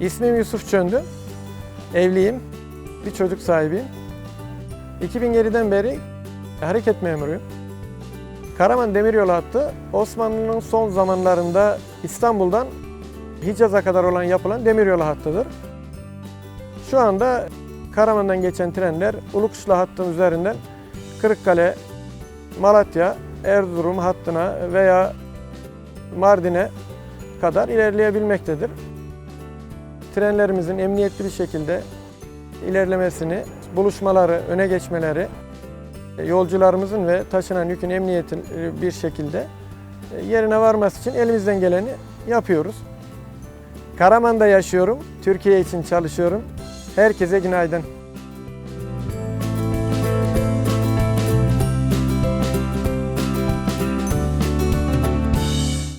İsmim Yusuf Çöndü. Evliyim. Bir çocuk sahibiyim. 2007'den beri hareket memuruyum. Karaman Demiryolu hattı Osmanlı'nın son zamanlarında İstanbul'dan Hicaz'a kadar olan yapılan demiryolu hattıdır. Şu anda Karaman'dan geçen trenler Ulukuşlu hattının üzerinden Kırıkkale, Malatya, Erzurum hattına veya Mardin'e kadar ilerleyebilmektedir. Trenlerimizin emniyetli bir şekilde ilerlemesini, buluşmaları, öne geçmeleri, e, yolcularımızın ve taşınan yükün emniyetli bir şekilde e, yerine varması için elimizden geleni yapıyoruz. Karaman'da yaşıyorum, Türkiye için çalışıyorum. Herkese günaydın.